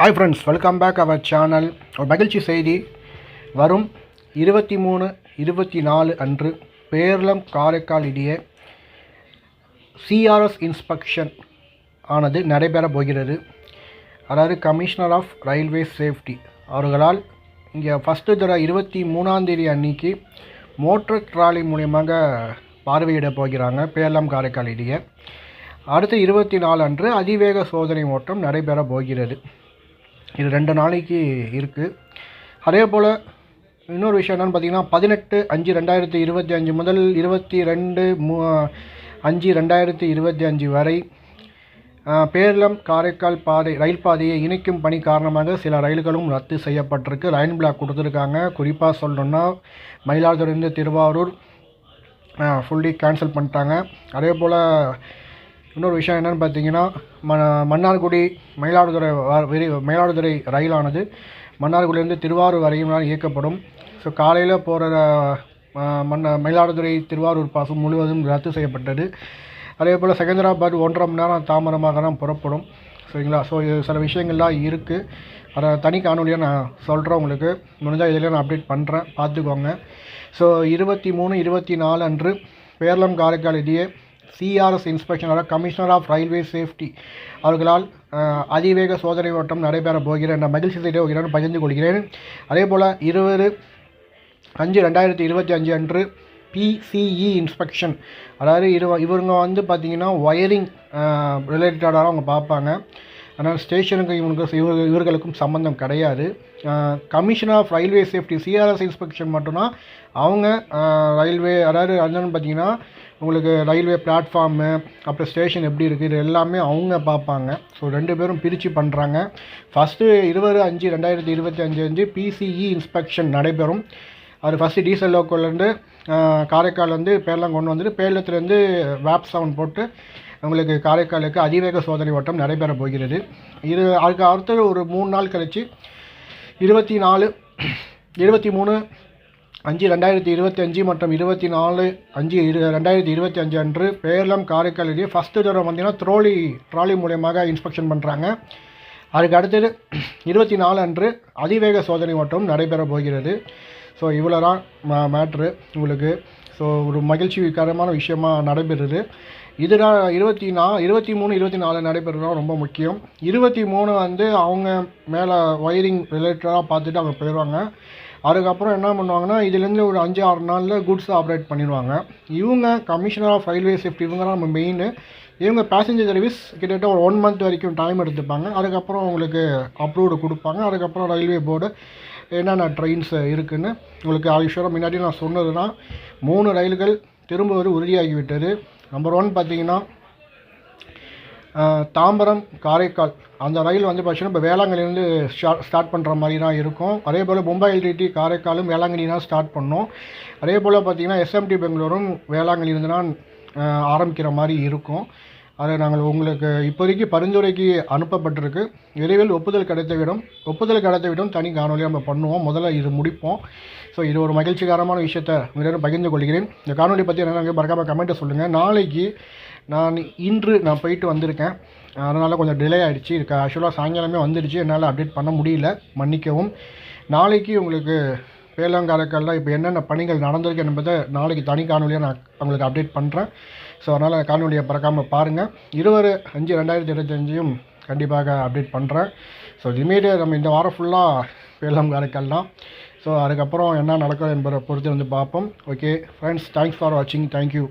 Hi friends welcome back our channel ஒரு மகிழ்ச்சி செய்தி. வரும் இருபத்தி மூணு இருபத்தி நாலு அன்று பேரளம் காரைக்கால் இடையே சிஆர்எஸ் இன்ஸ்பெக்ஷன் ஆனது நடைபெற போகிறது. அதாவது கமிஷனர் ஆஃப் ரயில்வே சேஃப்டி அவர்களால் இங்கே ஃபஸ்ட்டு தடவை இருபத்தி மூணாந்தேதி அன்னைக்கு மோட்டர் ட்ராலி மூலியமாக பார்வையிட போகிறாங்க பேரளம் காரைக்கால் இடையே அடுத்து இருபத்தி நாலு அன்று அதிவேக சோதனை ஓட்டம் நடைபெற போகிறது. இது ரெண்டு நாளைக்கு இருக்குது அதே போல் இன்னொரு விஷயம் என்னென்னு பார்த்தீங்கன்னா பதினெட்டு அஞ்சு ரெண்டாயிரத்தி இருபத்தி அஞ்சு முதல் இருபத்தி ரெண்டு மூ அஞ்சு ரெண்டாயிரத்தி இருபத்தி அஞ்சு வரை ஆஹ், பேரளம் காரைக்கால் பாதை ரயில் பாதையை இணைக்கும் பணி காரணமாக சில ரயில்களும் ரத்து செய்யப்பட்டிருக்கு. லைன் பிளாக் கொடுத்துருக்காங்க. குறிப்பாக சொல்லணுன்னா மயிலாடுதுறையிலிருந்து திருவாரூர் ஃபுல்லி கேன்சல் பண்ணிட்டாங்க. அதே போல் இன்னொரு விஷயம் என்னென்னு பார்த்தீங்கன்னா ம மன்னார்குடி மயிலாடுதுறை விரி- மயிலாடுதுறை ரயிலானது மன்னார்குடியிலேருந்து திருவாரூர் வரையும் இயக்கப்படும். ஸோ காலையில் போகிற மன்ன மயிலாடுதுறை திருவாரூர் பாசம் முழுவதும் ரத்து செய்யப்பட்டது. அதே போல் செகந்தராபாத் ஒன்றரை மணி நேரம் தாமதமாக தான் புறப்படும். சரிங்களா ஸோ இது சில விஷயங்கள்லாம் இருக்குது அதை தனி காணொலியாக நான் சொல்கிறேன் உங்களுக்கு. முடிஞ்சால் இதில் நான் அப்டேட் பண்ணுறேன் பார்த்துக்கோங்க. ஸோ இருபத்தி மூணு இருபத்தி நாலு அன்று பேரளம் காரைக்கால் இடையே சிஆர்எஸ் இன்ஸ்பெக்ஷன் அதாவது கமிஷனர் ஆஃப் ரயில்வே சேஃப்டி அவர்களால் அதிவேக சோதனை ஓட்டம் நடைபெற போகிற என்ற மகிழ்ச்சி செய்தியை உங்களிடம் பகிர்ந்து கொள்கிறேன். அதே போல் இருபது அஞ்சு ரெண்டாயிரத்தி இருபத்தி அஞ்சு அன்று பிசிஇ இன்ஸ்பெக்ஷன் அதாவது இரு இவங்க வந்து பார்த்திங்கன்னா ஒயரிங் ரிலேட்டடாக அவங்க பார்ப்பாங்க. ஆனால் ஸ்டேஷனுக்கு இவங்களுக்கு இவங்க இவர்களுக்கும் சம்மந்தம் கிடையாது. Commission of railway safety CRS inspection மட்டும்தான். அவங்க ரயில்வே அதாவது என்னென்னு பார்த்தீங்கன்னா உங்களுக்கு ரயில்வே பிளாட்ஃபார்மு அப்புறம் ஸ்டேஷன் எப்படி இருக்குது இது எல்லாமே அவங்க பார்ப்பாங்க. ஸோ ரெண்டு பேரும் பிரித்து பண்ணுறாங்க ஃபஸ்ட்டு இருபது அஞ்சு ரெண்டாயிரத்தி இருபத்தி அஞ்சு அஞ்சு பிசிஇ இன்ஸ்பெக்ஷன் நடைபெறும். அது ஃபஸ்ட்டு டீசல் லோக்கல்லேருந்து காரைக்கால்லேருந்து பேர்லாம் கொண்டு வந்துட்டு பேர்லத்துலேருந்து வேப் செவன் போட்டு உங்களுக்கு காரைக்காலுக்கு அதிவேக சோதனை ஓட்டம் நடைபெற போகிறது. இது அதுக்கு அடுத்தது ஒரு மூணு நாள் கழிச்சு இருபத்தி நாலு இருபத்தி மூணு அஞ்சு ரெண்டாயிரத்தி இருபத்தி அஞ்சு மற்றும் இருபத்தி நாலு அஞ்சு இரு ரெண்டாயிரத்தி இருபத்தி அஞ்சு அன்று பேரளம் காரைக்கால் இடையே ஃபஸ்ட்டு தடவை பார்த்தீங்கன்னா ட்ரோலி ட்ராலி மூலியமாக இன்ஸ்பெக்ஷன் பண்ணுறாங்க அதுக்கு அடுத்தது இருபத்தி நாலு அன்று அதிவேக சோதனை மட்டும் நடைபெற போகிறது. ஸோ இவ்வளோ தான் மேட்ரு உங்களுக்கு. ஸோ ஒரு மகிழ்ச்சிகரமான விஷயமா நடைபெறுது. இதுதான் இருபத்தி நா இருபத்தி மூணு இருபத்தி நாலு நடைபெறுறது ரொம்ப முக்கியம். இருபத்தி மூணு வந்து அவங்க மேலே ஒயரிங் ரிலேட்டடாக பார்த்துட்டு அவங்க போயிடுவாங்க அதுக்கப்புறம் என்ன பண்ணுவாங்கன்னா இதுலேருந்து ஒரு அஞ்சு ஆறு நாளில் குட்ஸ் ஆப்ரேட் பண்ணிடுவாங்க. இவங்க கமிஷனர் ஆஃப் ரயில்வே சேஃப்டி இவங்க தான் நம்ம மெயின் இவங்க பேசஞ்சர் சர்வீஸ் கிட்டத்தட்ட ஒரு ஒன் மந்த் வரைக்கும் டைம் எடுத்துப்பாங்க. அதுக்கப்புறம் உங்களுக்கு அப்ரூவ்டு கொடுப்பாங்க. அதுக்கப்புறம் ரயில்வே போர்டு என்னென்ன ட்ரெயின்ஸ் இருக்குதுன்னு உங்களுக்கு ஆயுஷரம் முன்னாடி நான் சொன்னது தான் மூணு ரயில்கள் திரும்புவது உறுதியாகிவிட்டது. நம்பர் ஒன் பார்த்தீங்கன்னா தாம்பரம் காரைக்கால். அந்த ரயில் வந்து பார்த்தீங்கன்னா இப்போ வேளாங்கண்ணிலேருந்து ஸ்டார்ட் ஸ்டார்ட் பண்ணுற மாதிரி தான் இருக்கும். அதே போல் மும்பை எல்டிடி காரைக்காலும் வேளாங்கண்ணி தான் ஸ்டார்ட் பண்ணோம். அதே போல் பார்த்திங்கன்னா எஸ்எம்டி பெங்களூரும் வேளாங்கண்ணிலேருந்து தான் ஆரம்பிக்கிற மாதிரி இருக்கும். அதை நாங்கள் உங்களுக்கு இப்போதைக்கு பரிந்துரைக்கு அனுப்பப்பட்டிருக்கு. விரைவில் ஒப்புதல் கிடைத்துவிடும் ஒப்புதல் கிடைத்துவிடும் தனி காணொலியாக நம்ம பண்ணுவோம். முதல்ல இது முடிப்போம். ஸோ இது ஒரு மகிழ்ச்சிகரமான விஷயத்தை உங்களிடம் பகிர்ந்து கொள்கிறேன். இந்த காணொலி பற்றி என்ன மறக்காமல் கமெண்ட்டை சொல்லுங்கள் நாளைக்கு நான் இன்று நான் போயிட்டு வந்திருக்கேன். அதனால் கொஞ்சம் டிலே ஆகிடுச்சு இதுக்கு ஆக்சுவலாக சாயங்காலமே வந்துடுச்சு. என்னால் அப்டேட் பண்ண முடியல. மன்னிக்கவும். நாளைக்கு உங்களுக்கு பேலங்காரக்கல்ல இப்போ என்னென்ன பணிகள் நடந்திருக்கு என்பதை நாளைக்கு தனி காணொலியாக நான் உங்களுக்கு அப்டேட் பண்ணுறேன் ஸோ அதனால் காணொலியை பறக்காமல் பாருங்கள் இருபது அஞ்சு ரெண்டாயிரத்தி இருபத்தஞ்சியும் கண்டிப்பாக அப்டேட் பண்ணுறேன் ஸோ இனிமேட்டு நம்ம இந்த வாரம் ஃபுல்லாக பேலம் காரைக்கால் தான் ஸோ அதுக்கப்புறம் என்ன நடக்கும் என்பதை பொறுத்து வந்து பார்ப்போம் ஓகே ஃப்ரெண்ட்ஸ் தேங்க்ஸ் ஃபார் வாட்சிங் தேங்க்யூ